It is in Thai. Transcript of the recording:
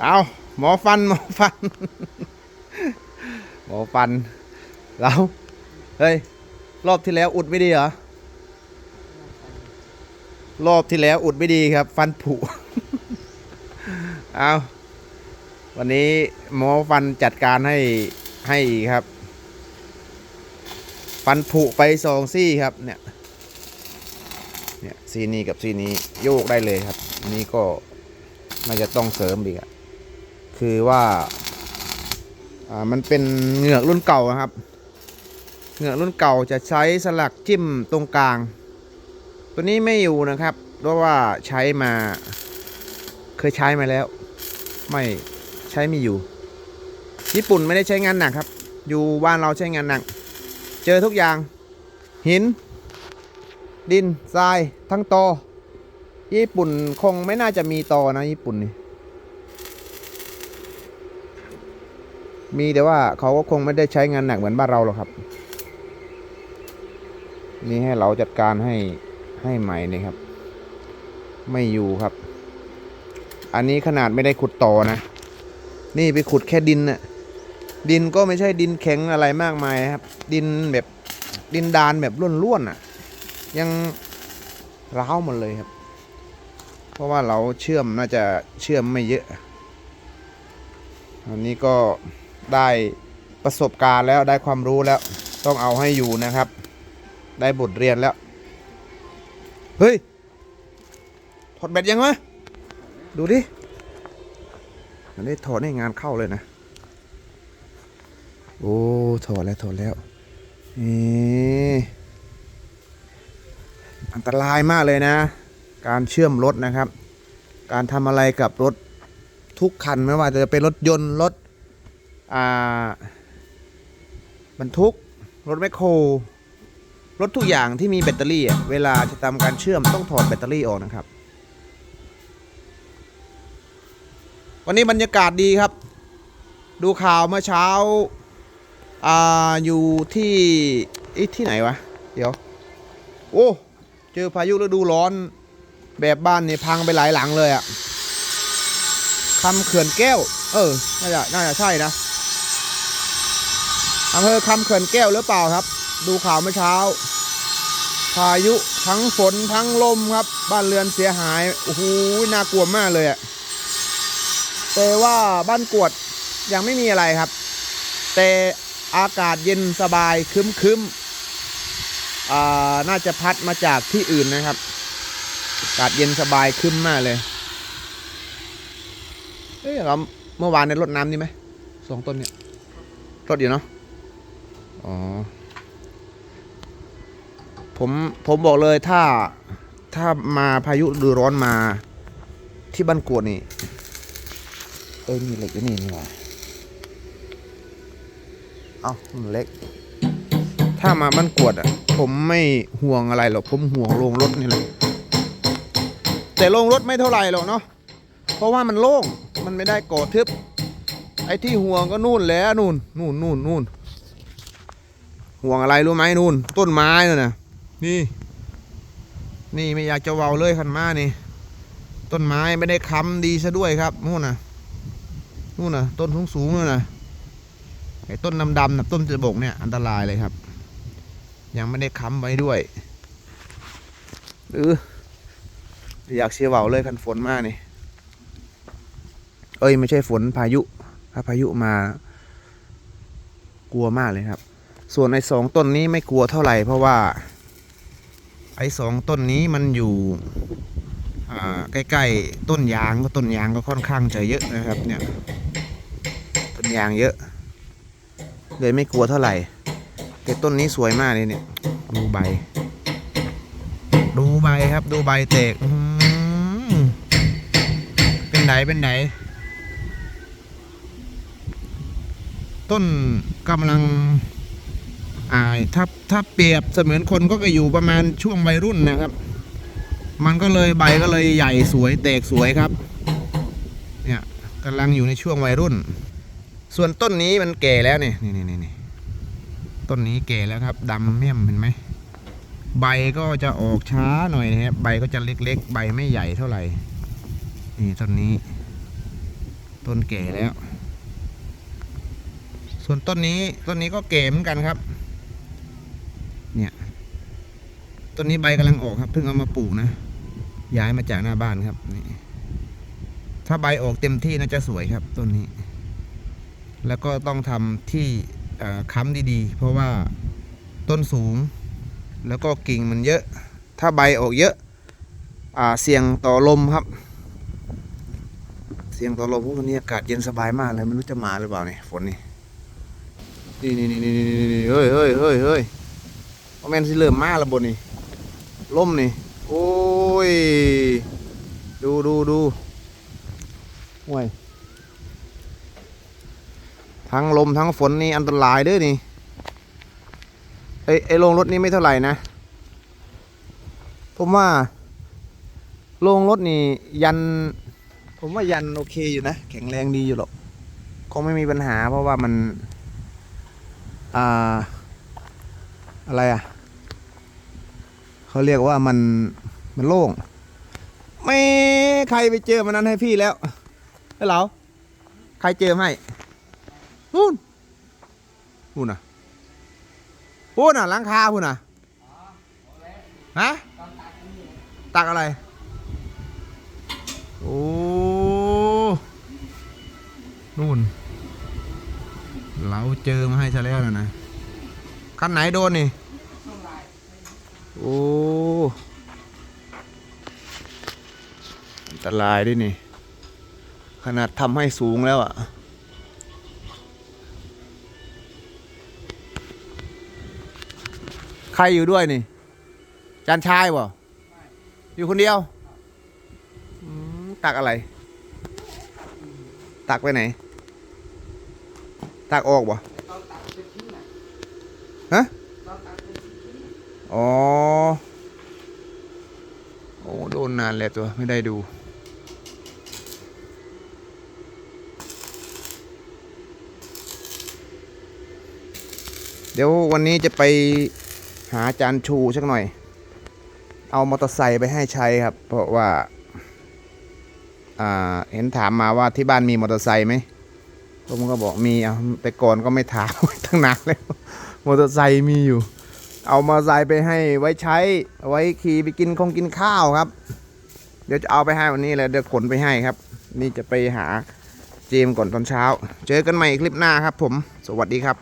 เอาหมอฟันหมอฟัน หมอฟันเราเฮ้ย รอบที่แล้วอุดไม่ดีเหรอ รอบที่แล้วอุดไม่ดีครับ ฟันผุ เอาวันนี้หมอฟันจัดการให้ให้อีกครับ ฟันผุไปสองซี่ครับเนี่ยเนี่ยซีนี้กับซีนี้โยกได้เลยครับอันนี้ก็น่าจะต้องเสริมอีกอะ คือว่าอ่ามันเป็นเหงือกรุ่นเก่านะครับ เหงือกรุ่นเก่าจะใช้สลักจิ้มตรงกลาง ตัวนี้ไม่อยู่นะครับ เพราะว่าใช้มา เคยใช้มาแล้ว ไม่ใช้ไม่อยู่ ญี่ปุ่นไม่ได้ใช้งานหนักครับ อยู่บ้านเราใช้งานหนัก เจอทุกอย่าง หิน ดินทรายทั้งตอญี่ปุ่นคงไม่น่าจะมีตอนะญี่ปุ่นนี่ มีแต่ว่าเขาก็คงไม่ได้ใช้งานหนักเหมือนบ้านเราหรอกครับ นี่ให้เราจัดการให้ให้ใหม่นี่ครับ ไม่อยู่ครับ อันนี้ขนาดไม่ได้ขุดต่อนะ นี่ไปขุดแค่ดินน่ะดินก็ไม่ใช่ดินแข็งอะไรมากมายนะครับ ดินแบบดินดานแบบร่วนๆอะ ยังร้าวหมดเลยครับ เพราะว่าเราเชื่อมน่าจะเชื่อมไม่เยอะ อันนี้ก็ ได้ประสบการณ์แล้วได้ความรู้แล้ว ต้องเอาให้อยู่นะครับ ได้บทเรียนแล้ว เฮ้ยถอดแบตยังวะดูดิอันนี้ถอดให้งานเข้าเลยนะ โอ้ถอดแล้วถอดแล้วนี่อันตรายมากเลยนะ การเชื่อมรถนะครับ การทำอะไรกับรถทุกคันไม่ว่าจะเป็นรถยนต์รถ บรรทุก รถแมคโคร รถทุกอย่างที่มีแบตเตอรี่เวลาจะทำการเชื่อมต้องถอดแบตเตอรี่ออกนะครับ วันนี้บรรยากาศดีครับ ดูข่าวเมื่อเช้าอ่าอยู่ที่ที่ไหนวะ เดี๋ยว โอ้เจอพายุฤดูร้อนแบบบ้านเนี่ยพังไปหลายหลังเลยอะคำเขื่อนแก้ว เออ น่าจะ น่าจะใช่นะ อำเภอคำเขื่อนแก้วหรือเปล่าครับ ดูข่าวเมื่อเช้า พายุทั้งฝนทั้งลมครับ บ้านเรือนเสียหายโอ้โหน่ากลัวมากเลยอะแต่ว่าบ้านกวดยังไม่มีอะไรครับ แต่อากาศเย็นสบายคึมคึมๆอ่าน่าจะพัดมาจากที่อื่นนะครับ อากาศเย็นสบายขึ้นมากเลยเอ้ยเราเมื่อวานในรดน้ำนี่ไหมสองต้นเนี่ยรดอยู่เนาะ อ๋อ ผมผมบอกเลยถ้าถ้ามาพายุดูร้อนมา ที่บ้านกวดนี่ เอ้ยมีเหล็กอยู่นี่นี่หว่าเอ้ามันเล็ก ถ้ามาบ้านกวดอะ ผมไม่ห่วงอะไรหรอกผมห่วงโรงรถนี่แหละแต่โรงรถไม่เท่าไหร่หรอกเนาะเพราะว่ามันโล่งมันไม่ได้ก่อทึบไอ้ที่ห่วงก็นู่นแล้วนู่นนู่นนู่นนู่น ห่วงอะไรรู้ไหมนู่น ต้นไม้น่นน่ะนี่ นี่ไม่อยากจะเว้าเลยขันมานี่ ต้นไม้ไม่ได้ค้ำดีซะด้วยครับนู่นน่ะนู่นน่ะต้นสูงสูงนู่นน่ะไอ้ต้นดำดำๆนะต้นจะบกเนี่ยอันตรายเลยครับ ยังไม่ได้ค้ำไว้ด้วยหรืออยากเชียร์เบาเลยคันฝนมากนี่ เอ้ยไม่ใช่ฝนพายุ ถ้าพายุมา กลัวมากเลยครับ ส่วนไอ้สองต้นนี้ไม่กลัวเท่าไหร่เพราะว่า ไอ้สองต้นนี้มันอยู่ใกล้ๆต้นยางก็ต้นยางก็ค่อนข้างจะเยอะนะครับเนี่ยต้นยางเยอะ เลยไม่กลัวเท่าไหร่ แต่ต้นนี้สวยมากเลยเนี่ยดูใบ ดูใบครับ ดูใบแตกเป็นไหนเป็นไหน ต้นกำลัง อ่าถ้าถ้าเปรียบเสมือนคนก็อยู่ประมาณช่วงวัยรุ่นนะครับ มันก็เลยใบก็เลยใหญ่สวยแตกสวยครับ เนี่ยกำลังอยู่ในช่วงวัยรุ่น ส่วนต้นนี้มันแก่แล้วเนี่ยนี่นี่นี่นี่ต้นนี้แก่แล้วครับดำเมี่ยมเห็นไหมใบก็จะออกช้าหน่อยนะครับใบก็จะเล็กๆ ใบไม่ใหญ่เท่าไหร่ นี่ต้นนี้ ต้นแก่แล้ว ส่วนต้นนี้ต้นนี้ก็แก่เหมือนกันครับ เนี่ยต้นนี้ใบกำลังออกครับเพิ่งเอามาปลูกนะ ย้ายมาจากหน้าบ้านครับนี่ถ้าใบออกเต็มที่น่าจะสวยครับต้นนี้ แล้วก็ต้องทำที่ค้ำดีๆ เพราะว่าต้นสูง แล้วก็กิ่งมันเยอะ ถ้าใบออกเยอะอ่าเสี่ยงต่อลมครับ เสี่ยงต่อลมพวกนี้อากาศเย็นสบายมากเลยไม่รู้จะมาหรือเปล่าเนี่ยฝนนี่นี่นี่นี่นี่นี่นี่เฮ้ยเฮ้ยเฮ้ยเฮ้ย โมเมนสิเริ่มมาแล้วบนนี่ลมนี่ โอ้ย ดูดูดูห่วย ทั้งลมทั้งฝนนี่อันตรายเด้อนี่ไอไอโรงรถนี่ไม่เท่าไหร่นะ ผมว่าโรงรถนี่ยัน ผมว่ายันโอเคอยู่นะ แข็งแรงดีอยู่หรอกคงไม่มีปัญหาเพราะว่ามัน อ่า อะไรอะ เขาเรียกว่ามันมันโล่งไม่ใครไปเจอมันนั้นให้พี่แล้วให้เหรอใครเจอให้นู่นนู่นน่ะพูนน่ะหลังคาพูนน่ะฮะตักอะไร โอ้นู่น เราเจอมาให้ซะแล้วนะนะคันไหนโดนนี่ อ้อันตรายด้วยนี่ ขนาดทำให้สูงแล้วอะ่ะใครอยู่ด้วยนี่ จานชายบ่อยู่คนเดียวตักอะไร ตักไปไหน ตักออกบ่ฮะ อ๋อ โอ้โดนนานแล้วตัวไม่ได้ดู เดี๋ยววันนี้จะไปหาจารย์ชูสักหน่อย เอามอเตอร์ไซค์ไปให้ใช้ครับ เพราะว่าอ่าเห็นถามมาว่าที่บ้านมีมอเตอร์ไซค์ไหมผมก็บอกมีเอาแต่ก่อนก็ไม่ถามตั้งนานแล้วมอเตอร์ไซค์มีอยู่ เอามาใส่ไปให้ไว้ใช้ไว้ขี่ไปกินคงกินข้าวครับ เดี๋ยวจะเอาไปให้วันนี้แหละเดี๋ยวขนไปให้ครับ นี่จะไปหาเจมก่อนตอนเช้า เจอกันใหม่คลิปหน้าครับผม สวัสดีครับ